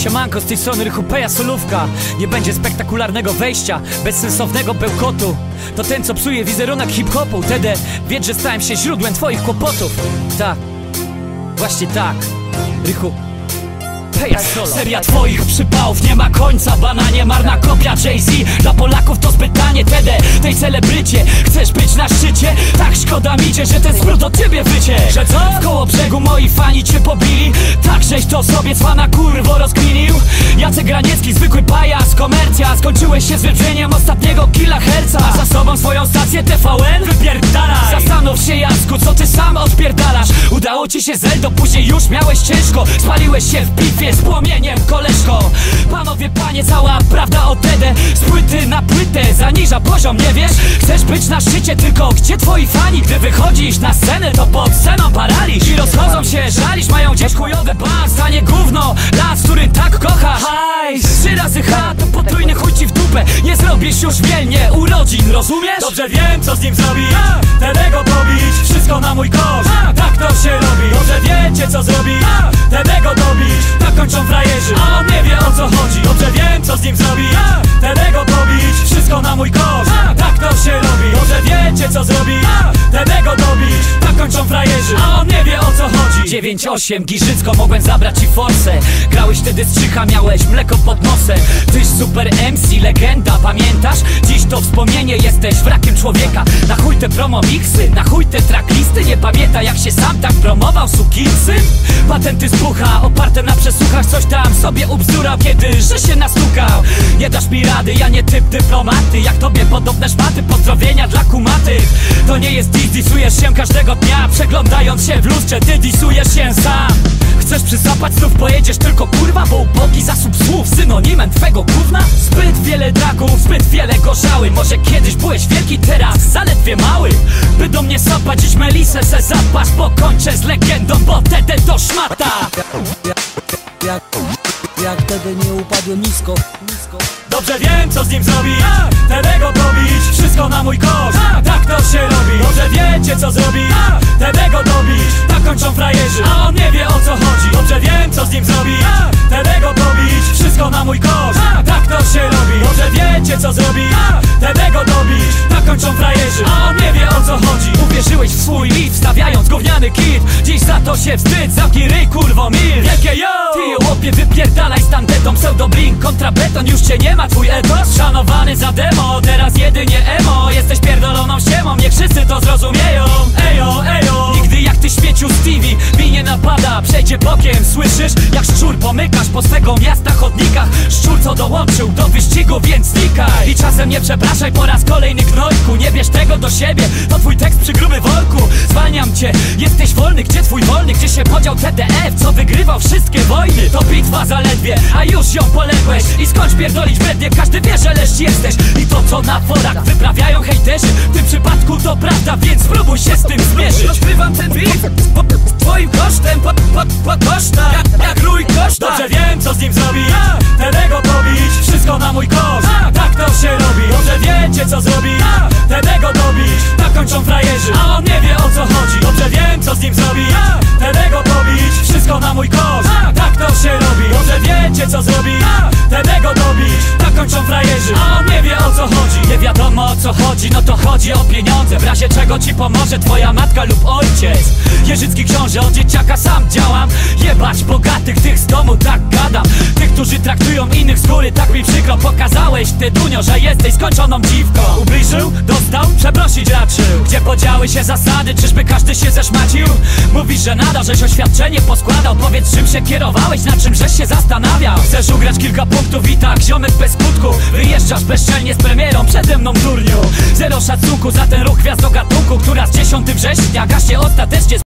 Siemanko, z tej strony Rychupeja Solówka. Nie będzie spektakularnego wejścia, bezsensownego bełkotu. To ten, co psuje wizerunek hip-hopu. Tedy wiedz, że stałem się źródłem twoich kłopotów. Tak, właśnie tak. Rychu Peja Solo. Seria twoich przypałów. Nie ma końca Bananie marna kopia Jay-Z. Dla Polaków to zbyt tanie TD tej celebrycie Chcesz być na szczycie? Tak szkoda mi cię, że ten smród od ciebie wycie Że co? W koło brzegu moi fani cię pobili Tak żeś to sobie cwana kurwo rozkminił Jacek Graniecki, zwykły pajac, komercja Skończyłeś się z wybrzeniem ostatniego killa herca za sobą swoją stację TVN? Wypierdalaj! Zastanów się Jacku, co ty sam odpierdalasz Udało ci się Zeldo, później już miałeś ciężko Spaliłeś się w bitwie z płomieniem, koleżko Panowie, panie, cała prawda o Tedę Z płyty na płytę zaniża poziom, nie wiesz? Chcesz być na szczycie, tylko gdzie twoi fani? Gdy wychodzisz na scenę, to pod sceną paraliż I rozchodzą się, żalisz, mają gdzieś chujowy bas A nie gówno, las, który tak kochasz Hajs, trzy razy H, to potrójny chuj ci w dupę. Nie zrobisz już wielnie urodzin, rozumiesz? Dobrze wiem, co z nim zrobić. Tedego pobić, wszystko na mój koszt. Tak to się 9-8, Giżycko, mogłem zabrać ci forsę. Grałeś wtedy strzycha, miałeś mleko pod nosem. Tyś super MC, legenda, pamiętasz? Dziś to wspomnienie, jesteś wrakiem człowieka. Na chuj te promo mixy, na chuj te tracklisty. Nie pamięta jak się sam tak promował, sukinsyn Patenty z pucha, oparte na przesłuchach. Coś tam sobie ubzdurał, kiedy że się nastukał. Nie dasz mi rady, ja nie typ dyplomaty. Jak tobie podobne szmaty, pozdrowienia dla kumatych To nie jest dis, disujesz się każdego dnia. Przeglądając się w lustrze, ty disujesz się sam. Chcesz przysapać, znów pojedziesz tylko kurwa Bo ubogi zasób słów. Synonimem twego gówna? Zbyt wiele dragów, zbyt wiele gorzały Może kiedyś byłeś wielki, teraz zaledwie mały By do mnie sapać, dziś melisę se zapasz Bo kończę z legendą, bo wtedy to szmata. Jak, jak wtedy nie upadłem nisko, nisko. Dobrze wiem, co z nim zrobić Tedego pobić, wszystko na mój koszt Tak to się robi, dobrze wiecie, co zrobić Tedego dobić, tak kończą frajerzy A on nie wie, o co chodzi. Dobrze wiem, co z nim zrobić Tedego pobić, wszystko na mój koszt Tak to się robi, dobrze wiecie, co zrobić Tedego dobić, Pseudo blink, kontra beton, już cię nie ma. Twój etos szanowany za demo Teraz jedynie emo. Jesteś pierdoloną ściemą Niech wszyscy to zrozumieją. Ejo, ejo. Nigdy jak ty śmieciu Stevie Mi nie napada, przejdzie bokiem Słyszysz? Jak szczur pomykasz po swego miasta chodnikach. Szczur co dołączył do wyścigu, więc znikaj. I czasem nie przepraszaj po raz kolejny gnojku. Nie bierz tego do siebie To twój tekst przy gruby worku Jesteś wolny, gdzie twój wolny? Gdzie się podział TDF? Co wygrywał wszystkie wojny? To bitwa zaledwie, a już ją poległeś. I skończ pierdolić brednie, każdy wie, że leszcz jesteś. I to co na forach wyprawiają hejterzy. W tym przypadku to prawda, więc spróbuj się z tym zmierzyć. Rozgrywam ten beat. Po, twoim kosztem, po, po, po koszta Jak, jak rój koszta Dobrze wiem, co z nim zrobić. Tedego pobić, wszystko na mój koszt. Tak to się robi, dobrze wiecie, co zrobić co chodzi, no to chodzi o pieniądze. W razie czego ci pomoże twoja matka lub ojciec. Jerzycki książę, od dzieciaka sam działam. Jebać bogatych, tych z domu tak gadam góry, tak mi przykro Pokazałeś, ty Dunio, że jesteś skończoną dziwką Ubliżył? Dostał? Przeprosić raczył Gdzie podziały się zasady, czyżby każdy się zeszmacił? Mówisz, że nada, żeś oświadczenie poskładał Powiedz, czym się kierowałeś, na czym żeś się zastanawiał Chcesz ugrać kilka punktów i tak, ziomek bez skutku Wyjeżdżasz bezczelnie z premierą przede mną durniu Zero szacunku za ten ruch gwiazdo gatunku Która z 10 września gaśnie ostatecznie